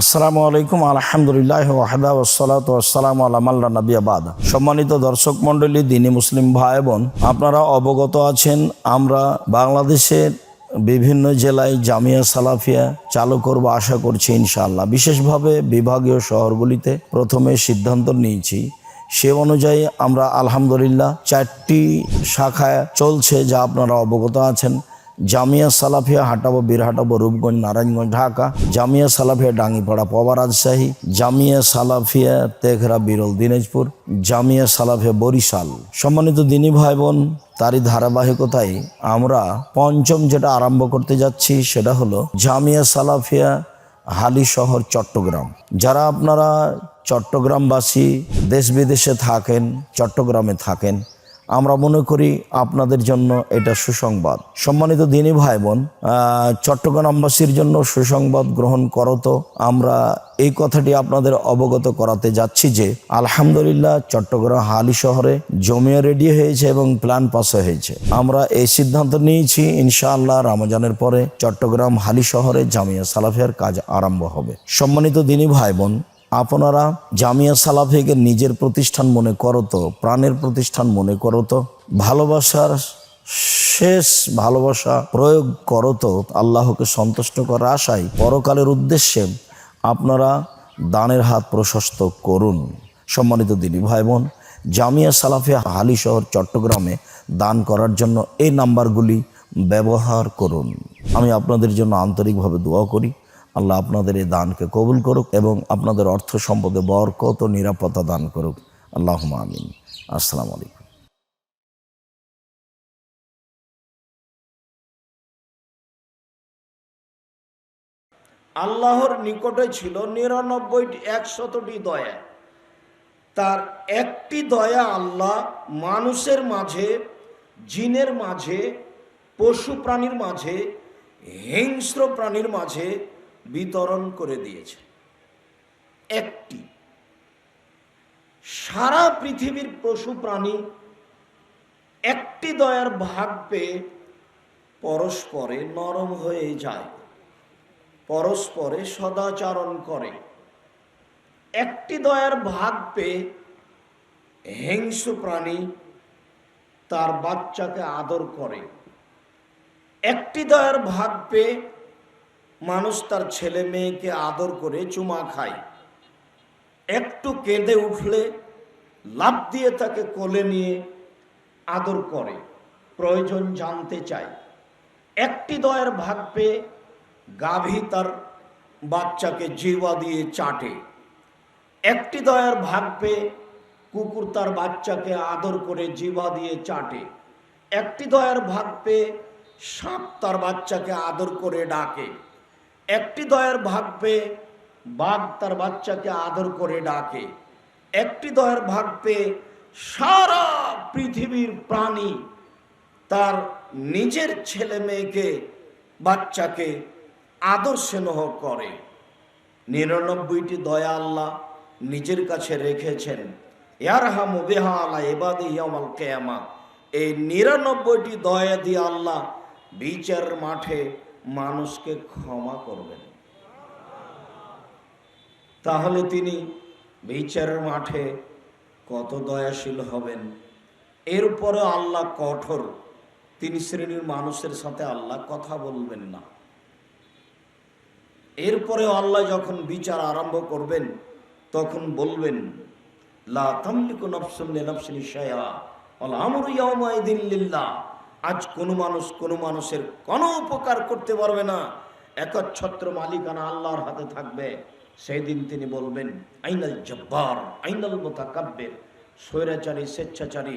আসসালামু আলাইকুম, আলহামদুলিল্লাহ ওয়াহদা ওসালাত ওয়াসালাম আল্লাহ আবাদ সম্মানিত দর্শক মণ্ডলী, দিনী মুসলিম ভাই বোন আপনারা অবগত আছেন, আমরা বাংলাদেশের বিভিন্ন জেলায় জামিয়া সালাফিয়া চালু করব আশা করছি ইনশাআল্লাহ। বিশেষভাবে বিভাগীয় শহরগুলিতে প্রথমে সিদ্ধান্ত নিয়েছি। সে অনুযায়ী আমরা আলহামদুলিল্লাহ চারটি শাখায় চলছে যা আপনারা অবগত আছেন। জামিয়া সালাফিয়া হাটাবো, বীরহাটাবো, রূপগঞ্জ, নারায়ণগঞ্জ, ঢাকা। জামিয়া সালাফিয়া ডাঙ্গিপাড়া, পবা রাজশাহী। জামিয়া সালাফিয়া তেঘরা, বিরল দিনাজপুর। জামিয়া সালাফিয়া বরিশাল। সম্মানিত দিনী ভাই বোন তারই ধারাবাহিকতায় আমরা পঞ্চম যেটা আরম্ভ করতে যাচ্ছি, সেটা হলো জামিয়া সালাফিয়া হালি শহর, চট্টগ্রাম। যারা আপনারা চট্টগ্রামবাসী, দেশ বিদেশে থাকেন, চট্টগ্রামে থাকেন আমরা মনে করি আপনাদের জন্য এটা সুসংবাদ। সম্মানিত দিনী ভাই বোন চট্টগ্রামবাসীর জন্য সুসংবাদ গ্রহণ করতো আমরা এই কথাটি আপনাদের অবগত করাতে যাচ্ছি যে, আলহামদুলিল্লাহ চট্টগ্রাম হালি শহরে জমিও রেডি হয়েছে এবং প্ল্যান পাস হয়েছে। আমরা এই সিদ্ধান্ত নিয়েছি, ইনশাআল্লাহ রমজানের পরে চট্টগ্রাম হালি শহরে জামিয়া সালাফিয়ার কাজ আরম্ভ হবে। সম্মানিত দিনী ভাই বোন আপনারা জামিয়া সালাফিকে নিজের প্রতিষ্ঠান মনে করো তো প্রাণের প্রতিষ্ঠান মনে করতো, ভালোবাসার শেষ ভালোবাসা প্রয়োগ করো তো আল্লাহকে সন্তুষ্ট করার আশায় পরকালের উদ্দেশ্যে আপনারা দানের হাত প্রশস্ত করুন। সম্মানিত দিনী ভাই বোন জামিয়া সালাফিয়া হালি শহর চট্টগ্রামে দান করার জন্য এই নাম্বারগুলি ব্যবহার করুন। আমি আপনাদের জন্য আন্তরিকভাবে দোয়া করি। আল্লাহ আপনাদের এই দানকে কবুল করুক এবং আপনাদের অর্থ সম্পদে বরকত ও নিরাপত্তা দান করুক। আল্লাহ আমিন। আসসালামু আলাইকুম। আল্লাহর নিকটে ছিল নিরানব্বইটি একশতটি দয়া। তার একটি দয়া আল্লাহ মানুষের মাঝে, জিনের মাঝে, পশু প্রাণীর মাঝে, হিংস্র প্রাণীর মাঝে বিতরণ করে দিয়েছে। একটি। সারা পৃথিবীর পশু প্রাণী একটি দয়ার ভাগ পেয়ে পরস্পরে নরম হয়ে যায়। পরস্পরে সদাচরণ করে। একটি দয়ার ভাগ পেয়ে হিংস্র প্রাণী তার বাচ্চাকে আদর করে। একটি দয়ার ভাগ পেয়ে মানুষ তার ছেলে মেয়েকে আদর করে চুমা খায়। একটু কেঁদে উঠলে লাভ দিয়ে তাকে কোলে নিয়ে আদর করে, প্রয়োজন জানতে চায়। একটি দয়ের ভাগ পেয়ে গাভী তার বাচ্চাকে জিওয়া দিয়ে চাটে। একটি দয়ার ভাগ পেয়ে কুকুর তার বাচ্চাকে আদর করে জিবা দিয়ে চাটে। একটি দয়ার ভাগ পেয়ে সাপ তার বাচ্চাকে আদর করে ডাকে। একটি দয়ার ভাগ পেয়ে বাঘ তার বাচ্চাকে আদর করে ডাকে। একটি দয়ার ভাগ পেয়ে সারা পৃথিবীর প্রাণী তার নিজের ছেলে মেয়েকে, বাচ্চাকে আদর স্নেহ করে। নিরানব্বইটি দয়া আল্লাহ নিজের কাছে রেখেছেন। ইয়ারহামু বিহা আলা ইবাদি ইয়ামাল কেয়ামা। এই নিরানব্বইটি দয়া দিয়ে আল্লাহ বিচার মাঠে মানুষকে ক্ষমা করবেন। তাহলে তিনি বিচারের মাঠে কত দয়াশীল হবেন। এরপরে আল্লাহ কঠোর। তিন শ্রেণির মানুষের সাথে আল্লাহ কথা বলবেন না। এরপরে আল্লাহ যখন বিচার আরম্ভ করবেন, তখন বলবেন, লা তামলিকু আজ কোনো মানুষ কোনো মানুষের কোনো উপকার করতে পারবে না। একচ্ছত্র মালিকানা আল্লাহর হাতে থাকবে। সেই দিন তিনি বলবেন, আইনাল জব্বার, আইনাল মোতাকাব্বের, স্বৈরাচারী, স্বেচ্ছাচারী,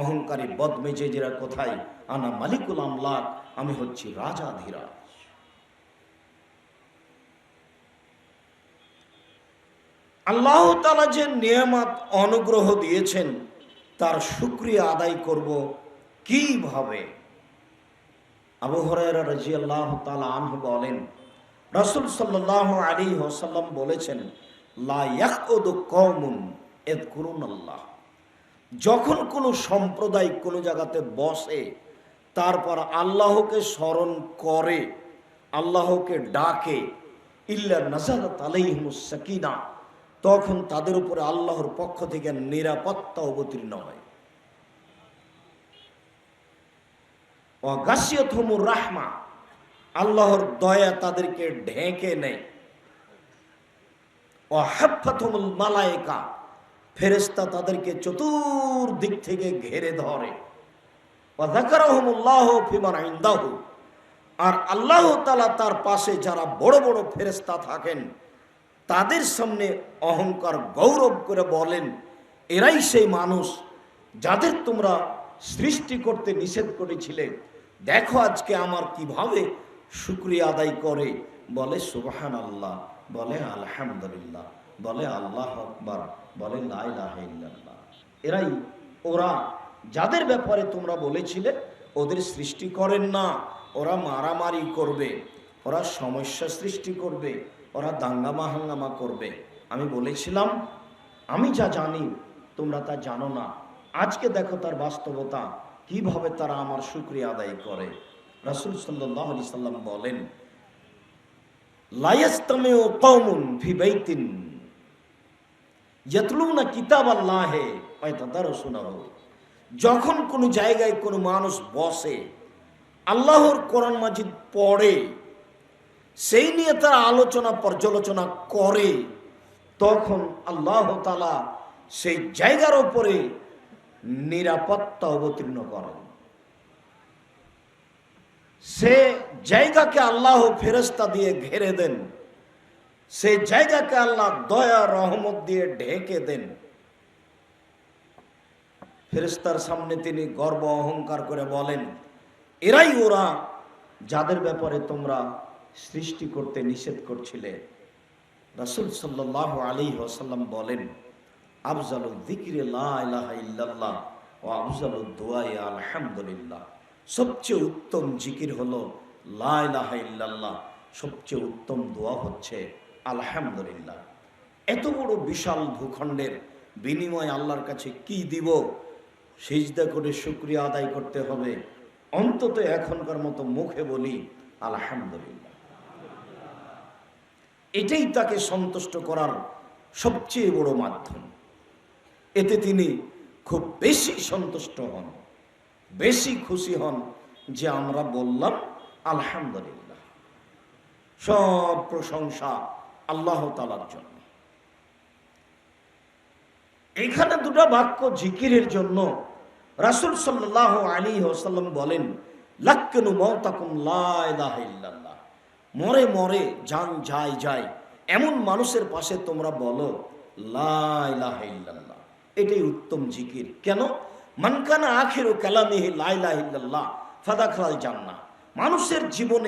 অহংকারী, বদমেজেজেরা কোথায়? আনা মালিকুল আমলাক, আমি হচ্ছি রাজা ধীরা আল্লাহ তালা যে নিয়ামত, অনুগ্রহ দিয়েছেন, তার শুক্রিয়া আদায় করব কীভাবে? আবু বলেন, রসুল সাল্লাহ আলী ওসাল্লাম বলেছেন, লা ইয়াকুদু কওমুন এযকুরুন আল্লাহ যখন কোনো সম্প্রদায় কোনো জায়গাতে বসে, তারপর আল্লাহকে স্মরণ করে, আল্লাহকে ডাকে, ইল্লা নাজারাত আলাইহিমুস সাকিনা, তখন তাদের উপরে আল্লাহর পক্ষ থেকে নিরাপত্তা অবতীর্ণ হয়। রাহমা আল্লাহর দয়া তাদেরকে ঢেকে নেয়। অহাফাতমুল মালায়েকা ফেরেস্তা তাদেরকে চতুর্দিক থেকে ঘেরে ধরে। আর আল্লাহ তালা তার পাশে যারা বড় বড় ফেরেস্তা থাকেন, তাদের সামনে অহংকার গৌরব করে বলেন, এরাই সেই মানুষ যাদের তোমরা সৃষ্টি করতে নিষেধ করেছিলে দেখো আজকে আমার কীভাবে শুক্রিয়া আদায় করে। বলে সুবহান আল্লাহ বলে, আলহামদুলিল্লাহ। বলে, আল্লাহ আকবার। বলে লাইলাহ এরাই, ওরা যাদের ব্যাপারে তোমরা বলেছিলে, ওদের সৃষ্টি করেন না। ওরা মারামারি করবে। ওরা সমস্যা সৃষ্টি করবে। ওরা দাঙ্গামা হাঙ্গামা করবে। আমি বলেছিলাম, আমি যা জানি, তোমরা তা জানো না। আজকে দেখো তার বাস্তবতা, কীভাবে তারা আমার শুক্রিয়া আদায় করে। রাসুল সাল্লাহ আলি সাল্লাম বলেন যখন কোনো জায়গায় কোনো মানুষ বসে, আল্লাহর কোরআন মাজিদ পড়ে, সেই নিয়ে তারা আলোচনা পর্যালোচনা করে, তখন আল্লাহ তালা সেই জায়গার উপরে নিরাপত্তা অবতীর্ণ করেন। সে জায়গাকে আল্লাহ ফেরস্তা দিয়ে ঘেরে দেন। সেই জায়গাকে আল্লাহ দয়া, রহমত দিয়ে ঢেকে দেন। ফেরেস্তার সামনে তিনি গর্ব অহংকার করে বলেন, এরাই ওরা যাদের ব্যাপারে তোমরা সৃষ্টি করতে নিষেধ করছিলে। রাসুল সাল্লাহ আলী ওসাল্লাম বলেন আফজাল দিকিরে ইল্লাল্লাহ ও আফজাল দোয়াই আলহামদুলিল্লাহ। সবচেয়ে উত্তম জিকির হলো লাহ সবচেয়ে উত্তম দোয়া হচ্ছে আলহামদুলিল্লাহ। এত বড় বিশাল ভূখণ্ডের বিনিময় আল্লাহর কাছে কি দিব? সিজদা করে শুক্রিয়া আদায় করতে হবে। অন্তত এখনকার মতো মুখে বলি আলহামদুলিল্লাহ। এটাই তাকে সন্তুষ্ট করার সবচেয়ে বড় মাধ্যম। এতে তিনি খুব বেশি সন্তুষ্ট হন, বেশি খুশি হন যে আমরা বললাম, আলহামদুলিল্লাহ। সব প্রশংসা আল্লাহ তালার জন্য। এখানে দুটো বাক্য জিকিরের জন্য রাসুল সাল্লাহ আলী ওসাল্লাম বলেন, লাক্কেনু মতাকুম লাইল্লাহ মরে মরে যান যায় যায়, এমন মানুষের পাশে তোমরা বলো লাইলাহ এটাই উত্তম জিকির। কেন? মানকানা আখের ও কালামেহে ফাদা খাল জান্না মানুষের জীবনে